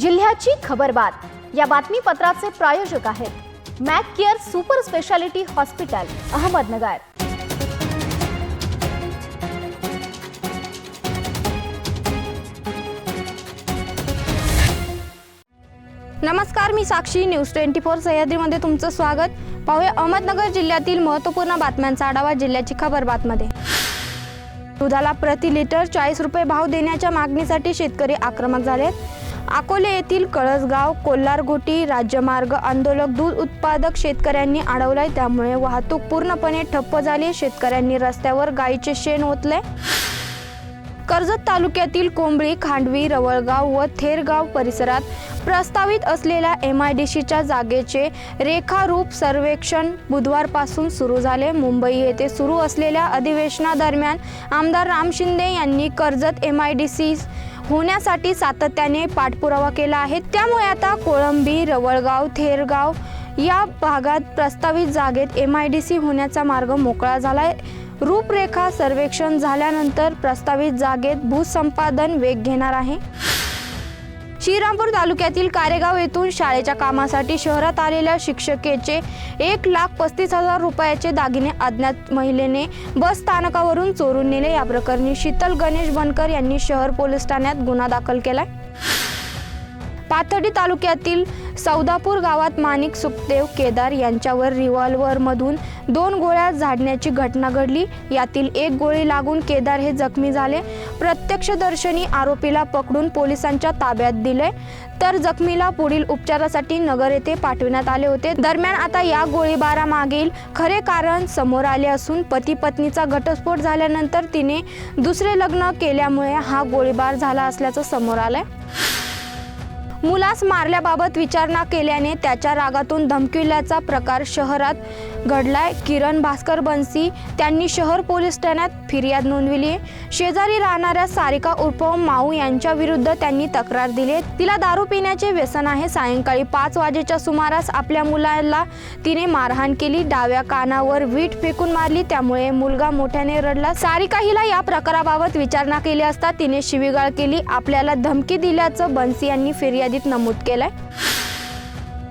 जिल्ह्याची खबरबात या बातमीपत्राचे प्रायोजक आहेत Mac Care super speciality hospital Ahmednagar. नमस्कार मी साक्षी. न्यूज ट्वेंटी फोर सह्याद्रीमध्ये तुमचं स्वागत. पाहूया अहमदनगर जिल्ह्यातील महत्त्वपूर्ण बातम्यांचा आढावा जिल्ह्याची खबर बातमध्ये. दुधाला प्रति लिटर चाळीस रुपये भाव देण्याच्या मागणीसाठी शेतकरी आक्रमक झालेत. अकोले येथील कळसगाव कोल्हारघोटी राज्यमार्ग आंदोलक दूध उत्पादक शेतकऱ्यांनी अडवलाय. त्यामुळे वाहतूक पूर्णपणे ठप्प झाली. शेतकऱ्यांनी रस्त्यावर गाईचे शेण ओतले. कर्जत तालुक्यातील कोंबळी खांडवी रवळगाव व थेरगाव परिसरात प्रस्तावित असलेल्या एम आय डी सीच्या जागेचे रेखारूप सर्वेक्षण बुधवारपासून सुरू झाले. मुंबई येथे सुरू असलेल्या अधिवेशनादरम्यान आमदार राम शिंदे यांनी Karjat M I D C होण्यासाठी सातत्याने पाठपुरावा केला आहे. त्यामुळे आता कोळंबी रवळगाव थेरगाव या भागात प्रस्तावित जागेत एम आय डी सी होण्याचा मार्ग मोकळा झाला आहे रूपरेखा सर्वेक्षण झाल्यानंतर प्रस्तावित जागेत भूसंपादन वेग घेणार आहे. श्रीरामपूर तालुक्यातील कारेगाव येथून शाळेच्या कामासाठी शहरात आलेल्या शिक्षकेचे एक लाख पस्तीस हजार रुपयाचे दागिने अज्ञात महिलेने बस स्थानकावरून चोरून नेले. या प्रकरणी शीतल गणेश बनकर यांनी शहर पोलीस ठाण्यात गुन्हा दाखल केलाय. पाथर्डी तालुक्यातील सौदापूर गावात माणिक सुखदेव केदार यांच्यावर रिव्हॉल्व्हरमधून दोन गोळ्या झाडण्याची घटना घडली. यातील एक गोळी लागून केदार हे जखमी झाले. प्रत्यक्षदर्शनी आरोपीला पकडून पोलिसांच्या ताब्यात दिले. तर जखमीला पुढील उपचारासाठी नगर येथे पाठविण्यात आले होते. दरम्यान आता या गोळीबारामागील खरे कारण समोर आले असून पती पत्नीचा घटस्फोट झाल्यानंतर तिने दुसरे लग्न केल्यामुळे हा गोळीबार झाला असल्याचं समोर आलंय. मुलास मारल्याबाबत विचारणा केल्याने त्याच्या रागातून धमकिवल्याचा प्रकार शहरात घडलाय. किरण भास्कर बनसी त्यांनी शहर पोलीस ठाण्यात फिर्याद नोंदविली. शेजारी राहणाऱ्या सारिका उर्फ माऊ यांच्या विरुद्ध त्यांनी तक्रार दिली. तिला दारू पिण्याचे व्यसन आहे. सायंकाळी पाच वाजेच्या सुमारास आपल्या मुलाला तिने मारहाण केली. डाव्या कानावर वीट फेकून मारली. त्यामुळे मुलगा मोठ्याने रडला. सारिका हिला या प्रकाराबाबत विचारणा केली असता तिने शिवीगाळ केली. आपल्याला धमकी दिल्याचं बनसी यांनी फिर्यादीत नमूद केलंय.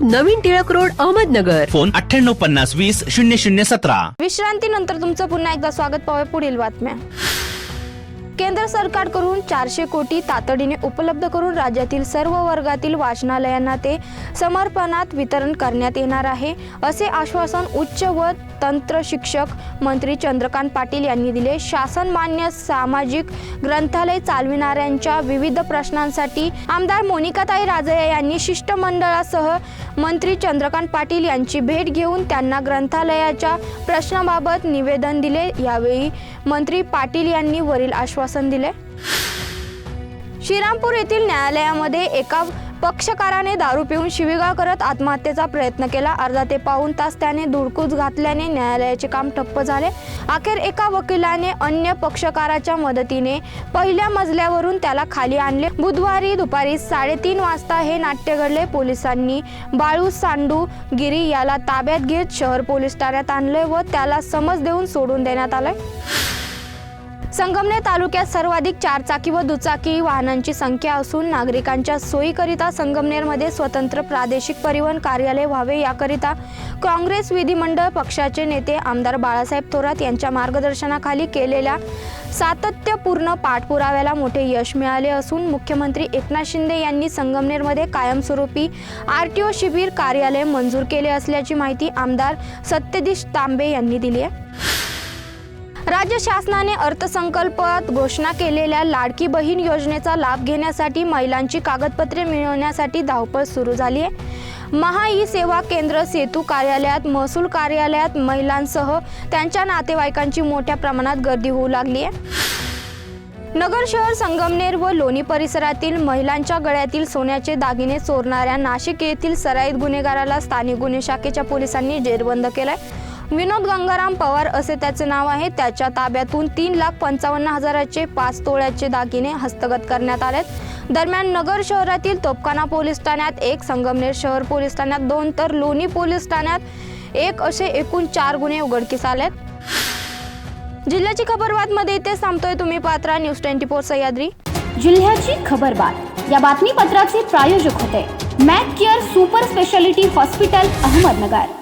नवीन टिळक रोड अहमदनगर. फोन अठ्ठ्याण्णव पन्नास वीस शून्य शून्य सतरा. विश्रांतीनंतर तुमचं पुन्हा एकदा स्वागत पाहूया पुढील बातम्या. केंद्र सरकारकडून चारशे कोटी तातडीने उपलब्ध करून राज्यातील सर्व वर्गातील वाचनालयांना ते समर्पणात वितरण करण्यात येणार आहे असे आश्वासन उच्च व तंत्र शिक्षक मंत्री चंद्रकांत पाटील यांनी दिले. शासन मान्य सामाजिक ग्रंथालय चालविणाऱ्यांच्या विविध प्रश्नांसाठी आमदार मोनिकाताई राजया यांनी शिष्टमंडळासह मंत्री चंद्रकांत पाटील यांची भेट घेऊन त्यांना ग्रंथालयाच्या प्रश्नाबाबत निवेदन दिले. यावेळी मंत्री पाटील यांनी वरील आश्वासन दिले. श्रीरामपूर येथील न्यायालयामध्ये एका पक्षकाराने दारू पिऊन शिवीगाळ करत आत्महत्येचा प्रयत्न केला. अर्धा ते पाऊण तास त्याने धुडकूस घातल्याने न्यायालयाचे काम ठप्प झाले. अखेर एका वकिलाने अन्य पक्षकाराच्या मदतीने पहिल्या मजल्यावरून त्याला खाली आणले. बुधवारी दुपारी साडेतीन वाजता हे नाट्य घडले. पोलिसांनी बाळू सांडू गिरी याला ताब्यात घेत शहर पोलीस ठाण्यात आणले व त्याला समज देऊन सोडून देण्यात आलंय. संगमनेर तालुक्यात सर्वाधिक चारचाकी व दुचाकी वाहनांची संख्या असून नागरिकांच्या सोयीकरिता संगमनेरमध्ये स्वतंत्र प्रादेशिक परिवहन कार्यालय व्हावे याकरिता काँग्रेस विधिमंडळ पक्षाचे नेते आमदार बाळासाहेब थोरात यांच्या मार्गदर्शनाखाली केलेल्या सातत्यपूर्ण पाठपुराव्याला मोठे यश मिळाले असून मुख्यमंत्री एकनाथ शिंदे यांनी संगमनेरमध्ये कायमस्वरूपी आर टी ओ शिबिर कार्यालय मंजूर केले असल्याची माहिती आमदार सत्यदीश तांबे यांनी दिली आहे. राज्य शासनाने अर्थसंकल्पात घोषणा केलेल्या लाडकी बहीण योजनेचा लाभ घेण्यासाठी महिलांची कागदपत्रे मिळवण्यासाठी धावपळ सुरू झाली आहे. महा ई सेवा केंद्र सेतू कार्यालयात महसूल कार्यालयात महिलांसह त्यांच्या नातेवाईकांची मोठ्या प्रमाणात गर्दी होऊ लागली आहे. नगर शहर संगमनेर व लोणी परिसरातील महिलांच्या गळ्यातील सोन्याचे दागिने चोरणाऱ्या नाशिक येथील सराईत गुन्हेगाराला स्थानिक गुन्हे शाखेच्या पोलिसांनी जेरबंद केलाय. विनोद गंगाराम पवार असे त्याचे नाव आहे. त्याच्या ताब्यातून तीन लाख पंचावन्न हजाराचे पाच तोळ्याचे दागिने हस्तगत करण्यात आलेत. दरम्यान नगर शहरातील तोपखाना पोलीस ठाण्यात एक संगमनेर शहर पोलीस ठाण्यात दोन तर लोणी पोलीस ठाण्यात एक असे एकूण चार गुन्हे उघडकीस आलेत. जिल्ह्याची खबरबातमध्ये इथे सांगतोय तुम्ही Patra news twenty four Sahyadri. जिल्ह्याची खबरबात या बातमीपत्राचे प्रायोजक होते. Mac Care super speciality hospital Ahmednagar.